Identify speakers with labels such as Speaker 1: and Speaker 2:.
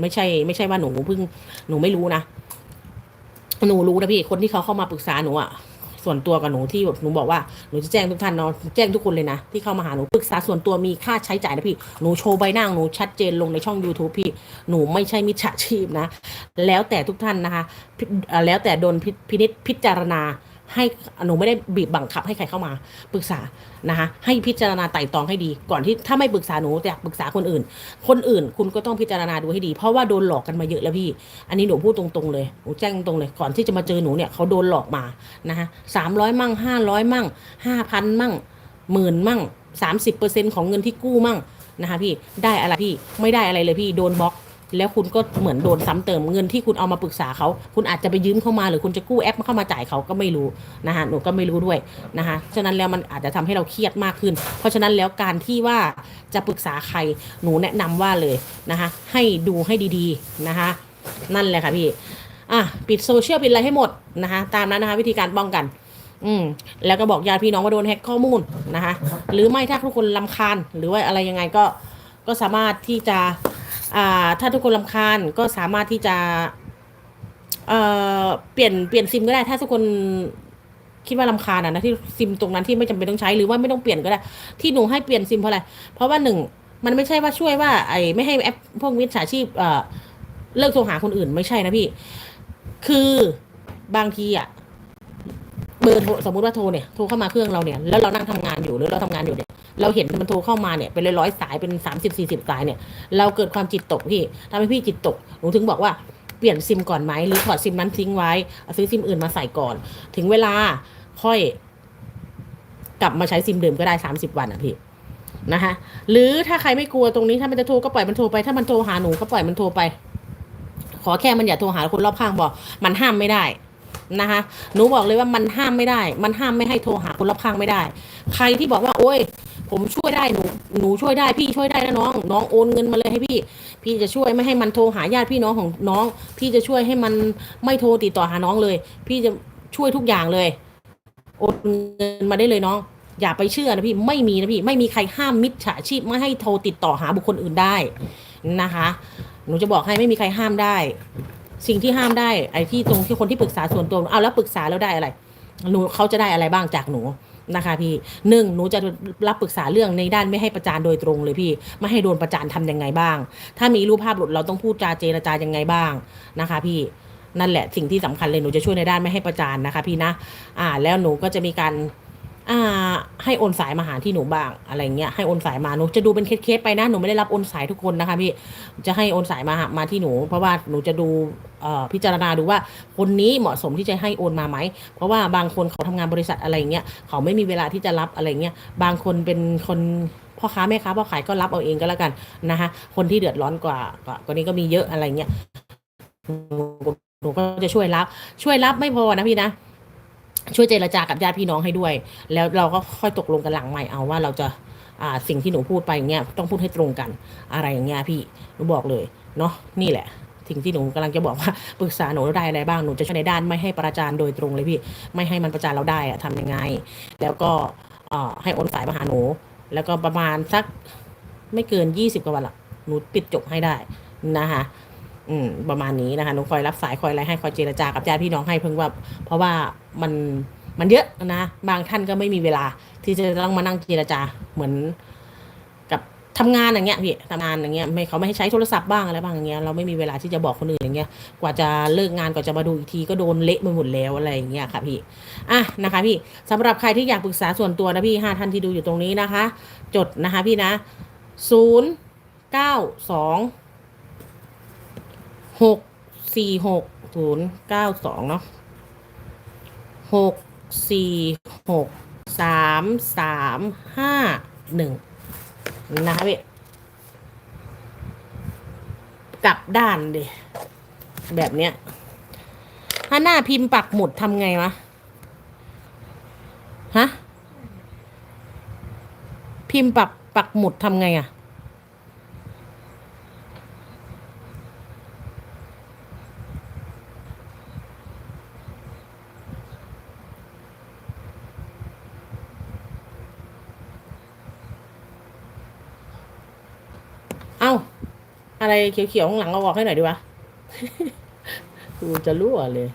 Speaker 1: ไม่ใช่ไม่ใช่ว่าหนูเพิ่งหนูไม่รู้นะหนูรู้นะพี่คนที่เขาเข้ามาปรึกษาหนูอะส่วนตัวกับหนูที่หนูบอกว่าหนูจะแจ้งทุกท่านเนาะแจ้งทุกคนเลยนะ ที่เข้ามาหาหนูปรึกษาส่วนตัวมีค่าใช้จ่ายนะพี่ หนูโชว์ใบหน้างหนูชัดเจนลงในช่อง YouTube พี่ หนูไม่ใช่มิจฉาชีพนะ แล้วแต่ทุกท่านนะคะแล้วแต่โดนพิพินิจพิจารณา ให้หนูไม่ได้บีบบังคับให้ใครเข้ามาปรึกษานะคะให้พิจารณาไต่ตองให้ดี ก่อนที่ถ้าไม่ปรึกษาหนูอยากปรึกษาคนอื่น คนอื่นคุณก็ต้องพิจารณาดูให้ดี เพราะว่าโดนหลอกกันมาเยอะแล้วพี่ อันนี้หนูพูดตรงๆเลยหนูแจ้งตรงเลยก่อนที่จะมาเจอหนูเนี่ยเขาโดนหลอกมานะคะสามร้อยมั่งห้าร้อยมั่งห้าพันมั่งหมื่นมั่งสามสิบเปอร์เซ็นต์ของเงินที่กู้มั่งนะคะพี่ได้อะไรพี่ไม่ได้อะไรเลยพี่โดนบล็อก แล้วคุณก็เหมือนโดนซ้ำเติมเงินที่คุณเอามาปรึกษาเขา คุณอาจจะไปยืมเข้ามาหรือคุณจะกู้แอปมาเข้ามาจ่ายเขาก็ไม่รู้นะคะหนูก็ไม่รู้ด้วยนะคะฉะนั้นแล้วมันอาจจะทำให้เราเครียดมากขึ้น เพราะฉะนั้นแล้วการที่ว่าจะปรึกษาใครหนูแนะนำว่าเลยนะคะให้ดูให้ดีๆนะคะนั่นแหละค่ะพี่อะปิดโซเชียลปิดอะไรให้หมดนะคะตามนั้นนะคะวิธีการป้องกันอืมแล้วก็บอกญาติพี่น้องว่าโดนแฮ็กข้อมูลนะคะหรือไม่ถ้าทุกคนลำคาญหรือว่าอะไรยังไงก็ก็สามารถที่จะ ถ้าทุกคนลำคาญก็สามารถที่จะเอ่อเปลี่ยนเปลี่ยนซิมก็ได้ ถ้าทุกคนคิดว่าลำคาญอะนะที่ซิมตรงนั้นที่ไม่จำเป็นต้องใช้หรือว่าไม่ต้องเปลี่ยนก็ได้ ที่หนูให้เปลี่ยนซิมเพราะอะไร เพราะว่าหนึ่งมันไม่ใช่ว่าช่วยว่า ไอ้ไม่ให้แอปพวกมิจฉาชีพเอ่อเลิกโทรหาคนอื่นไม่ใช่นะพี่ คือบางทีอะ เบอร์โทรสมมติว่าโทรเนี่ยโทรเข้ามาเครื่องเราเนี่ยแล้วเรานั่งทำงานอยู่หรือเราทำงานอยู่เนี่ยเราเห็นมันโทรเข้ามาเนี่ยเป็นร้อยสายเป็นสามสิบสี่สิบสายเนี่ยเราเกิดความจิตตกพี่ทำให้พี่จิตตกหนูถึงบอกว่าเปลี่ยนซิมก่อนไหมหรือถอดซิมนั้นทิ้งไว้ซื้อซิมอื่นมาใส่ก่อน ถึงเวลาค่อย กลับมาใช้ซิมเดิมก็ได้สามสิบวันอะพี่นะคะหรือถ้าใครไม่กลัวตรงนี้ถ้ามันจะโทรก็ปล่อยมันโทรไป ถ้ามันโทรหาหนูก็ปล่อยมันโทรไป ขอแค่มันอย่าโทรหาคนรอบข้างบอก มันห้ามไม่ได้ นะคะหนูบอกเลยว่ามันห้ามไม่ได้ มันห้ามไม่ให้โทรหาคนรอบข้างไม่ได้ ใครที่บอกว่าโอ้ย ผมช่วยได้หนูหนูช่วยได้พี่ช่วยได้นะน้อง น้องโอนเงินมาเลยให้พี่ พี่จะช่วยไม่ให้มันโทรหาญาติพี่น้องของน้อง พี่จะช่วยให้มันไม่โทรติดต่อหาน้องเลย พี่จะช่วยทุกอย่างเลยโอนเงินมาได้เลยน้องอย่าไปเชื่อนะพี่ไม่มีนะพี่ไม่มีใครห้ามมิจฉาชีพไม่ให้โทรติดต่อหาบุคคลอื่นได้นะคะ หนูจะบอกให้ไม่มีใครห้ามได้ สิ่งที่ห้ามได้ไอ้ที่ตรงที่คนที่ปรึกษาส่วนตัวเอาแล้วปรึกษาแล้วได้อะไรหนูเขาจะได้อะไรบ้างจากหนูนะคะพี่หนึ่งหนูจะรับปรึกษาเรื่องในด้านไม่ให้ประจานโดยตรงเลยพี่ ไม่ให้โดนประจานทำยังไงบ้าง ถ้ามีรูปภาพหลุดเราต้องพูดจาเจรจายังไงบ้างนะคะ พี่นั่นแหละสิ่งที่สำคัญเลยหนูจะช่วยในด้านไม่ให้ประจานนะคะ พี่นะอ่า แล้วหนูก็จะมีการอ่าให้โอนสายมาหาที่หนูบ้างอะไรเงี้ยให้โอนสายมาหนูจะดูเป็นเคสๆไปนะหนูไม่ได้รับโอนสายทุกคนนะคะ พี่จะให้โอนสายมามาที่หนู เพราะว่าหนูจะดู พิจารณาดูว่าคนนี้เหมาะสมที่จะให้โอนมาไหม เพราะว่าบางคนเขาทำงานบริษัทอะไรเงี้ยเขาไม่มีเวลาที่จะรับอะไรเงี้ยบางคนเป็นคนพ่อค้าแม่ค้าพ่อขายก็รับเอาเองก็แล้วกันนะคะคนที่เดือดร้อนกว่ากว่านี้ก็มีเยอะอะไรเงี้ยหนูก็จะช่วยรับ ช่วยรับไม่พอนะพี่นะช่วยเจรจากับญาติพี่น้องให้ด้วย แล้วเราก็ค่อยตกลงกันหลังใหม่เอาว่าเราจะอ่าสิ่งที่หนูพูดไปอย่างเงี้ยต้องพูดให้ตรงกันอะไรอย่างเงี้ยพี่หนูบอกเลยเนาะนี่แหละ สิ่งที่หนูกำลังจะบอกว่าปรึกษาหนูได้อะไรบ้างหนูจะช่วยในด้านไม่ให้ประจานโดยตรงเลยพี่ไม่ให้มันประจานเราได้อะทำยังไง แล้วก็ให้โอนสายมาหาหนู แล้วก็ประมาณสักไม่เกินยี่สิบกว่าวันละหนูปิดจบให้ได้นะคะอืมประมาณนี้นะคะหนูคอยรับสายคอยอะไรให้คอยเจรจากับญาติพี่น้องให้เพิ่งว่า เพราะว่ามันมันเยอะนะ บางท่านก็ไม่มีเวลาที่จะต้องมานั่งเจรจาเหมือน ทำงานอย่างเงี้ยพี่ทำงานอย่างเงี้ยไม่เขาไม่ให้ใช้โทรศัพท์บ้างอะไรบ้างอย่างเงี้ยเราไม่มีเวลาที่จะบอกคนอื่นอย่างเงี้ยกว่าจะเลิกงานกว่าจะมาดูอีกทีก็โดนเละไปหมดแล้วอะไรอย่างเงี้ยค่ะพี่อะนะคะพี่สำหรับใครที่อยากปรึกษาส่วนตัวนะพี่ห้าท่านที่ดูอยู่ตรงนี้นะคะ จดนะคะพี่นะศูนย์เก้าสองหกสี่หกศูนย์เก้าสองเนาะหกสี่หกสามสามห้าหนึ่ง นะคะพี่กลับด้านดิแบบเนี้ย ถ้าหน้าพิมพ์ปักหมุดทำไงวะฮะพิมพ์ปักปักหมุดทำไงอะ เอาอะไรเขียวๆข้างหลังเอาออกให้หน่อยดีวะ กูจะรั่วเลย